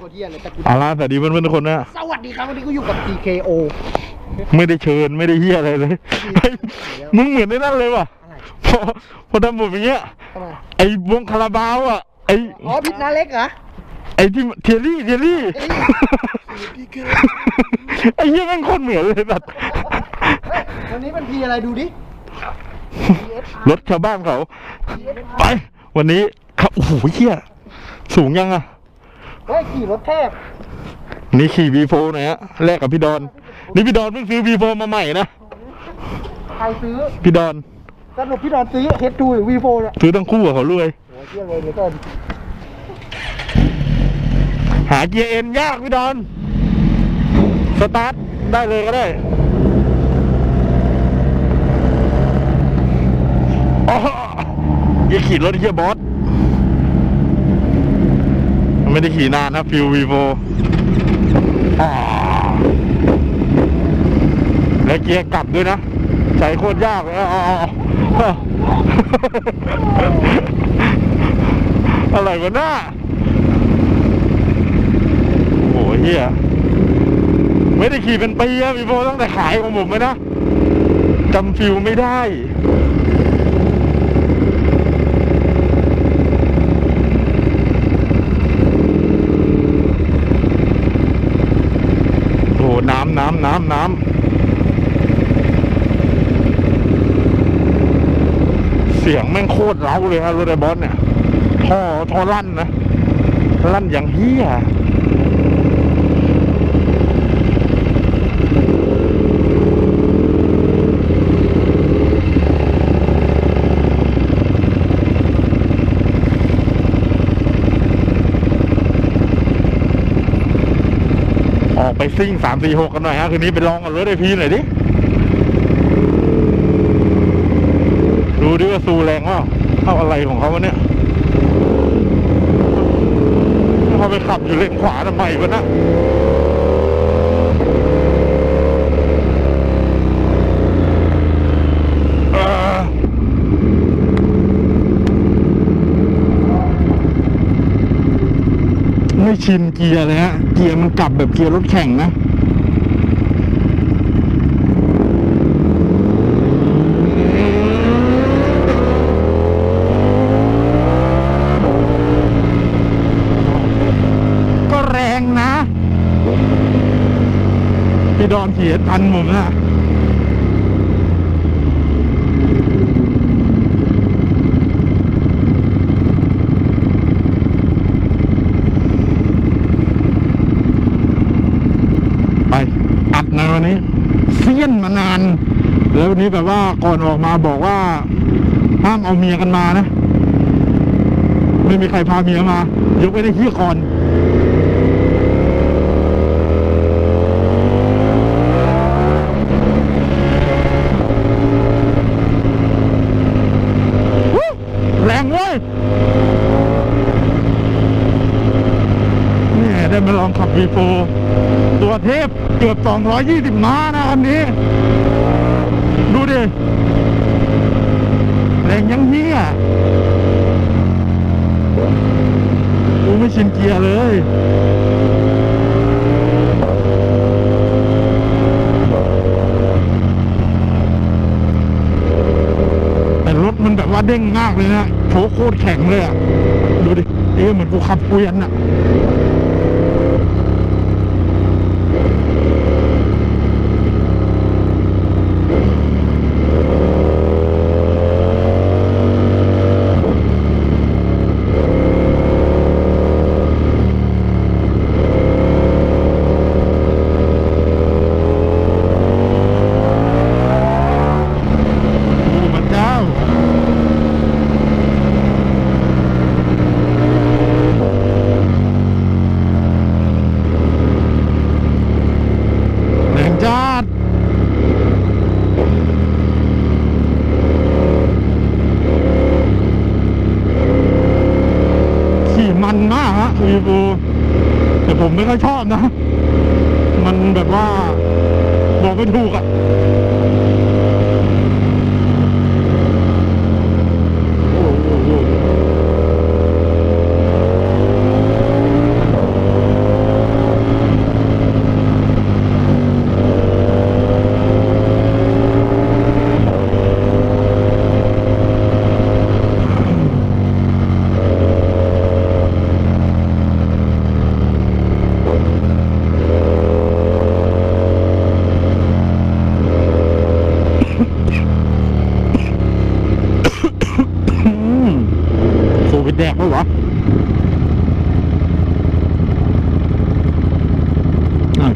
ตัวเทียเลยแต่กูเอาล่ะสวัสดีเพื่อนๆทุกคนนะสวัสดีครับวันนี้กูอยู่กับ TKO ไม่ได้เชิญไม่ได้เฮียอะไรเลยเฮ้ยมึงเหมือนได้นั่นเลยว่ะอะไรพอพอทำผมอย่างเงี้ยทำไมไอ้วงคาราบาวอะไอ้อ๋อพิษนาเล็กเหรอ ไอ้ที่เทียรี่เทียรี่เฮ้ยไอ้เหี้ยแม่งโคตรเหมือนเลยแบบเฮ้ยวันนี้มันพีอะไรดูดิ รถชาวบ้านเขา ไป วันนี้ครับโอ้โหเฮียสูงยังอะ เฮ้ยขี่รถเทพ นี่ขี่ V4 หน่อยฮะแลกกับพี่ดอน นี่พี่ดอนเพิ่งซื้อ V4 มาใหม่นะ ใครซื้อ พี่ดอน สรุปพี่ดอนซื้อ H2 หรือ V4 เนี่ยซื้อทั้งคู่อะเขารวยโอ้ยเที่ยเลยเหลือเกินหาเกียร์เอ็นยากพี่ดอน สตาร์ทได้เลยก็ได้อ๋ออย่าขี่รถเฮียบอสมัน ไม่ได้ขี่นานนะฟิววีโฟแล้วเกียร์กลับด้วยนะ ใส่โคตรยากเลยอ๋ออ๋ออะไรวะหน้าโอ้โหเฮียไม่ได้ขี่เป็นปีอะพี่โบตั้งแต่ขายของผมเลยนะจำฟิลไม่ได้ โอ้โหน้ำน้ำน้ำเสียงแม่งโคตรเล้าเลยฮะรถไอ้บอสเนี่ยท่อท่อลั่นนะลั่นอย่างเฮีย ซิ่งสามสี่หกกันหน่อยฮะคืนนี้ไปลองกับรถไอพีหน่อยดิดูดิว่าซูแรงว่าเข้าอะไรของเขาวะเนี่ยเขาไปขับอยู่เลนขวาทำไมวะนะเอ่อไม่ ชินเกียร์เลยฮะ เกียร์มันกลับแบบเกียร์รถแข่งนะก็แรงนะพี่ดอนขี่ทันผมนะไป อัด นะวันนี้เสี้ยนมานาน แล้ววันนี้แบบว่าก่อนออกมาบอกว่าห้ามเอาเมียกันมานะ ไม่มีใครพาเมียมา ยกไว้ในที่ก่อนแรงเว้ยนี่ได้มาลองขับ V4 ตัวเทพเกือบ 220 ม้านะคันนี้ ดูดิแรงยังเฮียกูไม่ชินเกียร์เลยแต่รถมันแบบว่าเด้งมากเลยนะโชโคตรแข็งเลยอะดูดิ เอ๊ะเหมือนกูขับเกวียนอะ โอ้พระเจ้า แรงจัดขี่มัน มากฮะวีบูแต่ผมไม่ค่อยชอบนะ มันแบบว่าบอกไม่ถูกอะ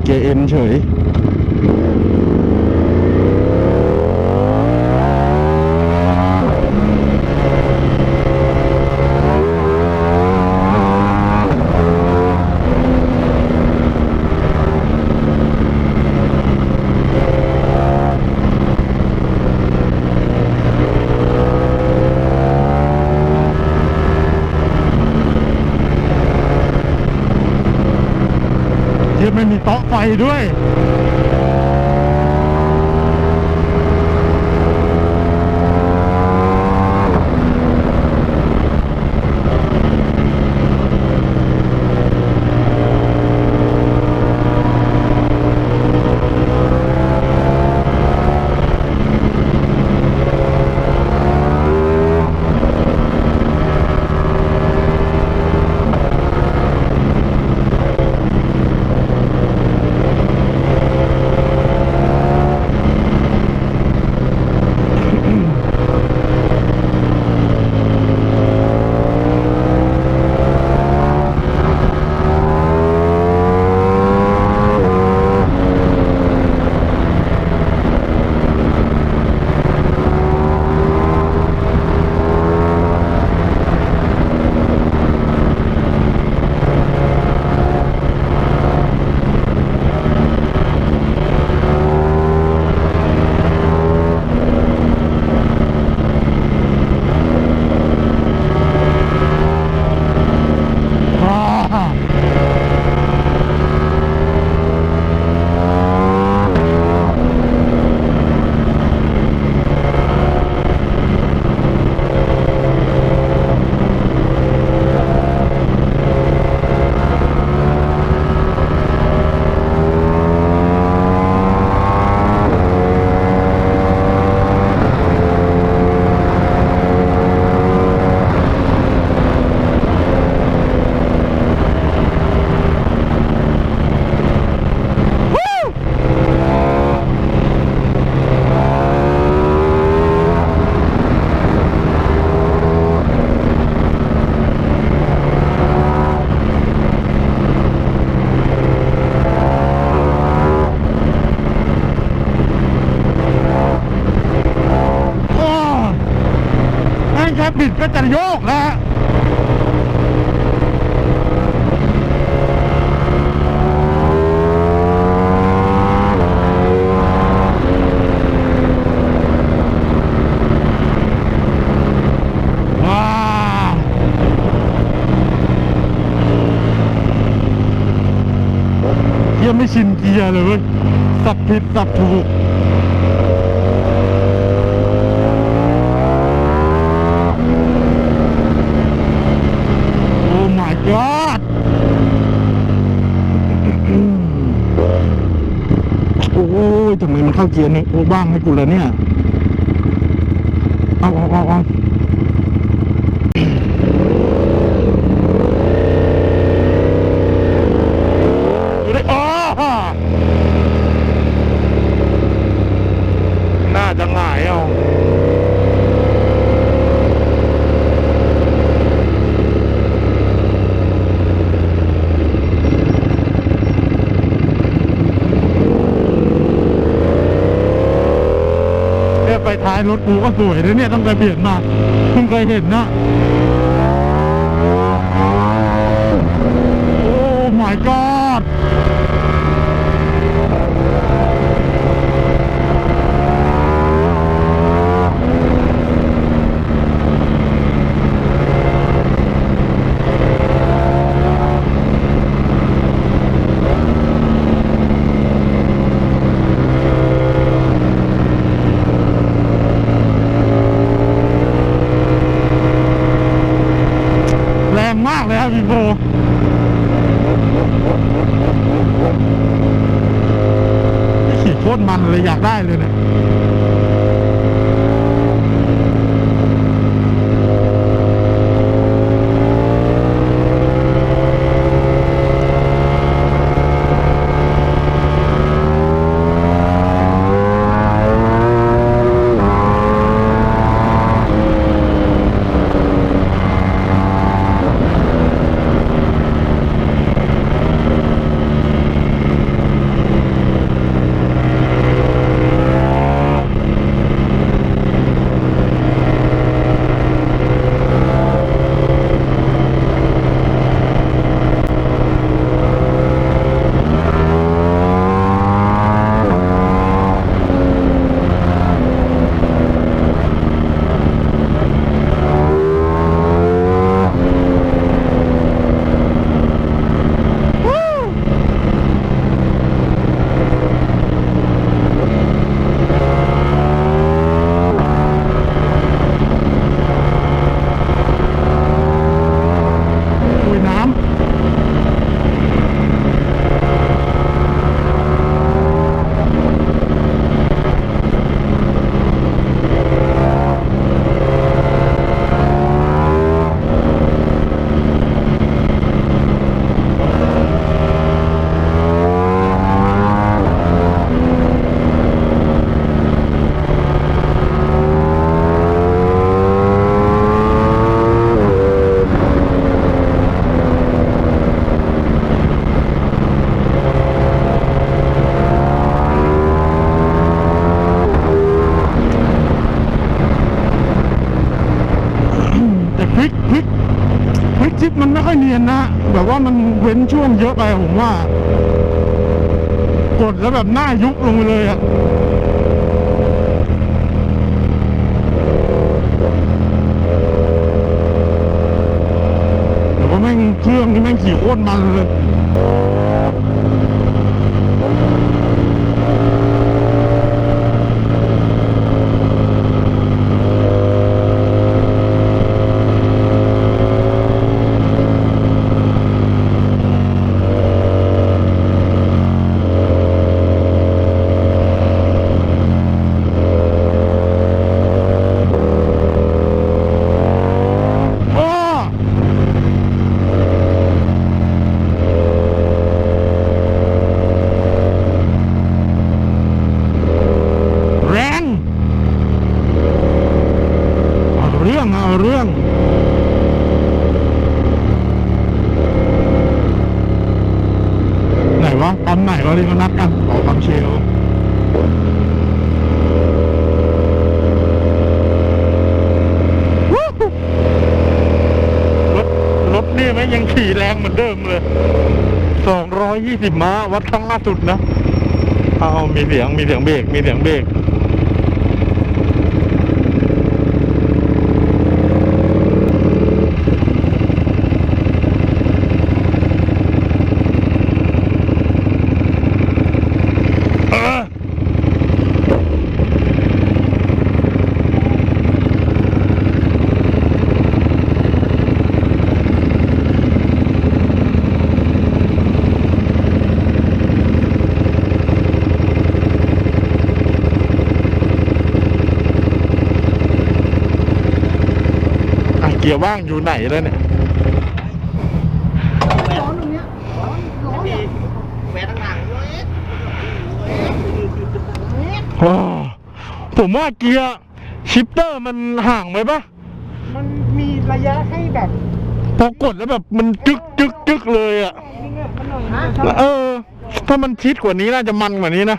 กียร์เอ็นเฉย เที่ไม่มี โต๊ะไฟด้วย ชินเกียร์เลยเว้ยสับผิดสับถูกโอ้ my god โอ้ยทำไมมันเข้าเกียร์เนี่ยโอ้บ้างให้กูแล้วเนี่ย เอาเอาเอาเอาอยู่ได้อ๋อน่าจะง่ายเอาเนี่ย ไปท้ายรถกูก็สวยนะเนี่ยตั้งแต่เบียดมาเพิ่งเคยเห็นนะโอ้ my god แบบว่ามันเว้นช่วงเยอะไปผมว่า กดแล้วแบบหน้ายุบลงไปเลยอะแต่ว่าแม่งเครื่องนี่แม่งขี่โคตรมันเลย อ้อแรงเอาเรื่องเอาเรื่อง ไหน วะปั๊มไหนวะที่เขานัดกันขอความเชลรถรถนี่ไม่ยังขี่แรงเหมือนเดิมเลยสองร้อยยี่สิบม้าวัดครั้งล่าสุดนะ เอามีเสียงมีเสียงเบรกมีเสียงเบรก กียร์ว่างอยู่ไหนแล้วเนี่ยเนี่ยผมว่าเกียร์ชิปเตอร์มันห่างไปปะมันมีระยะให้แบบพอกดแล้วแบบมันจึกจึกจึกเลยอะนี่ไงมันหน่อยนะเออ ถ้ามันชิดกว่านี้น่าจะมันกว่านี้นะ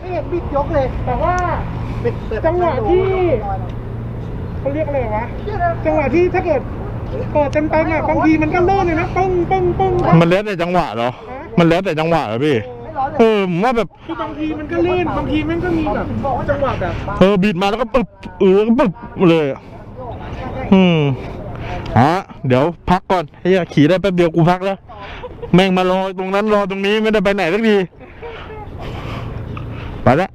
ไม่เห็นบิดยกเลย แต่ว่าจังหวะที่ เขาเรียกอะไรวะจังหวะที่ถ้าเกิดเปิดเต็มไปเนี่ยบางทีมันก็ลื่นเลยนะปึ้งปึ้งปึ้งมันแล้วแต่จังหวะเหรอ มันแล้วแต่จังหวะเหรอพี่ไม่ร้อนเลยเออผมว่าแบบคือบางทีมันก็ลื่นบางทีมันก็มีแบบจังหวะแบบเออบิดมาแล้วก็ปึ๊บเออแล้วก็ปึ๊บเลยอะอืมฮะเดี๋ยวพักก่อนเฮียขี่ได้แป๊บเดียวกูพักแล้ว แม่งมารอตรงนั้นรอตรงนี้ไม่ได้ไปไหนสักทีไปแล้ว